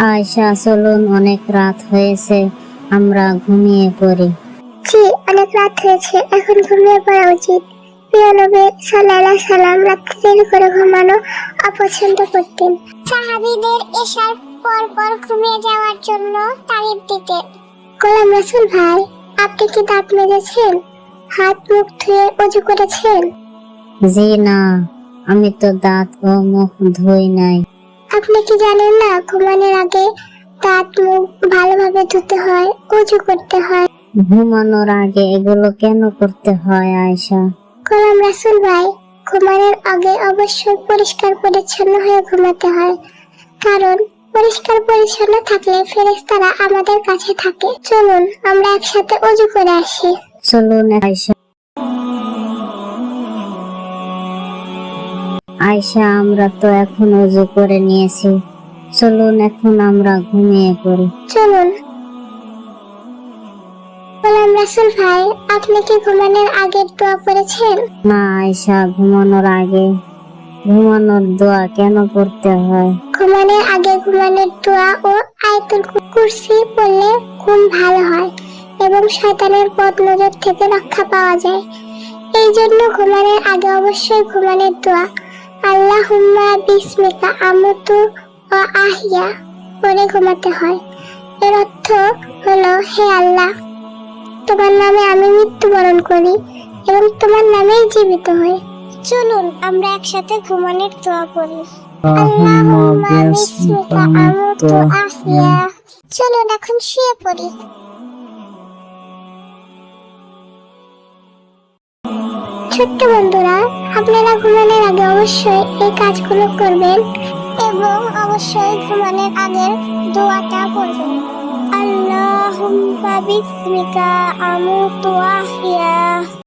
আয়সা চলুন অনেক রাত হয়েছে আমরা ঘুমিয়ে পড়ি। জি অনেক রাত হয়েছে এখন ঘুমিয়ে পড়া উচিত। প্রিয় নবী সাল্লাল্লাহু সাল্লাম রাত্রে দেরি করে ঘুমানো অপছন্দ করতেন। সাহাবীদের এশার পর পর ঘুমিয়ে যাওয়ার জন্য তারিফ দিতেন। গোলাম রাসূল ভাই আপনি কি দাঁত মেজেছেন? হাত মুখ ধুয়ে অজু করেছেন? জি না আমি তো দাঁত ও মুখ ধুই নাই। আপনি কি জানেন না ঘুমানোর আগে দাঁত মুখ ভালোভাবে ধুতে হয় অজু করতে হয়? ঘুমানোর আগে এগুলো কেন করতে হয় আয়সা গোলাম রাসুল ভাই ঘুমানোর আগে অবশ্যই পরিষ্কার পরিচ্ছন্ন হয়ে ঘুমাতে হয়। কারণ পরিষ্কার পরিচ্ছন্ন থাকলে ফেরেশতারা আমাদের কাছে থাকে। চলুন আমরা একসাথে অজু করে আসি। চলুন আয়সা আয়সা আমরা তো এখন উজু করে নিয়েছি। চলুন এখন আমরা ঘুমিয়ে পড়ি। চলুন। গোলাম রাসুল ভাই আপনি কি ঘুমানোর আগের দোয়া করেছেন না আয়সা ঘুমানোর আগে। ঘুমানোর দোয়া কেন করতে হয়? ঘুমানোর আগে ঘুমানোর দোয়া ও আয়াতুল কুরসি পড়লে ঘুম ভালো হয় এবং শয়তানের পথ নজর থেকে রক্ষা পাওয়া যায়। এই জন্য ঘুমানোর আগে অবশ্যই ঘুমানোর দোয়া আল্লাহুম্মা বিসমিকা আমতু ও আহিয়া পরে ঘুমাতে হয়। এর অর্থ হলো হে আল্লাহ তোমার নামে আমি মৃত্যুবরণ করি এবং তোমার নামেই জীবিত হই। চলুন আমরা একসাথে ঘুমানোর দোয়া করি। আল্লাহুম্মা বিসমিকা আমুতু আহিয়া। চলুন এখন শুয়ে পড়ি। ছোট্ট বন্ধুরা, আপনারা ঘুমানোর আগে অবশ্যই এই কাজগুলো করবেন এবং অবশ্যই ঘুমানোর আগের দোয়াটা করবেন আল্লাহুম্মা বিসমিকা আমুতু আহিয়া